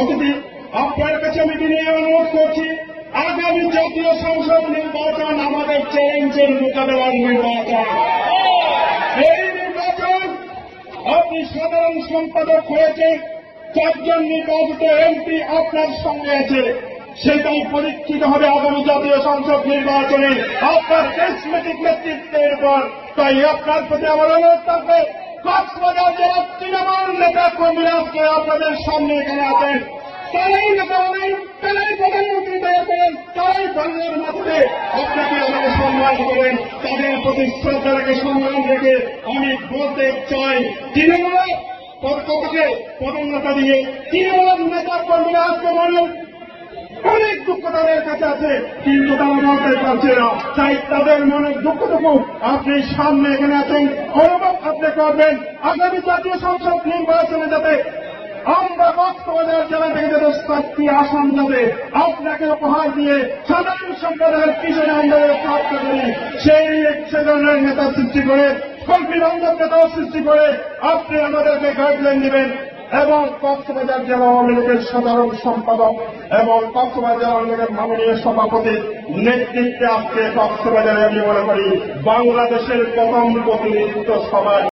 অতিথি আপনার কাছে আমি বিনিয়ে অনুরোধ করছি, আগামী জাতীয় সংসদ নির্বাচন আমাদের চ্যালেঞ্জের মোকাবেলার নির্বাচন। এই নির্বাচন আপনি সাধারণ সম্পাদক হয়েছে, চারজন নির্বাচিত এমপি আপনার সঙ্গে আছে। সেটাই পরীক্ষিত হবে আগামী জাতীয় সংসদ নির্বাচনে। আপনার কেসমেটিক নেতৃত্বের উপর তাই আপনার প্রতি আমার অনুরোধ থাকবে নেতা কর্মীরা আজকে আপনাদের সামনে এখানে আছেন। তারাই নেতা হবেন, তারাই প্রধানমন্ত্রী তৈরি করেন তারাই বাংলার মাধ্যমে আপনাকে আমাকে সম্মান করেন তাদের প্রতি শ্রদ্ধা রেখে, সম্মান রেখে আমি বলতে চাই। তৃণমূল কতকে পদোন্নতা দিয়ে তৃণমূল নেতা কর্মীরা আজকে বলেন দুঃখ তাদের কাছে আছে, কিন্তু তারা বলতে পারছে না। তাই তাদের মনের দুঃখটুকু আপনি সামনে এখানে আছেন, অনুভব আপনি করবেন। আগামী জাতীয় সংসদ নির্বাচনে যাতে আমরা কক্সবাজার জেলা থেকে যাতে সাতটি আসন যাবে আপনাকে উপহার দিয়ে সাধারণ সম্প্রদায়ের কিশোর আন্দোলনের প্রাপ্ত করি, সেই সে ধরনের নেতা সৃষ্টি করে, কল্পী বান্ধব নেতাও সৃষ্টি করে, আপনি আমাদেরকে গাইডলাইন দিবেন। এবং কক্সবাজার জেলা আওয়ামী লীগের সাধারণ সম্পাদক এবং কক্সবাজার আওয়ামী লীগের মাননীয় সভাপতির নেতৃত্বে আজকে কক্সবাজারে আমি মনে করি বাংলাদেশের প্রথম প্রতিনিধিত্ব সভায়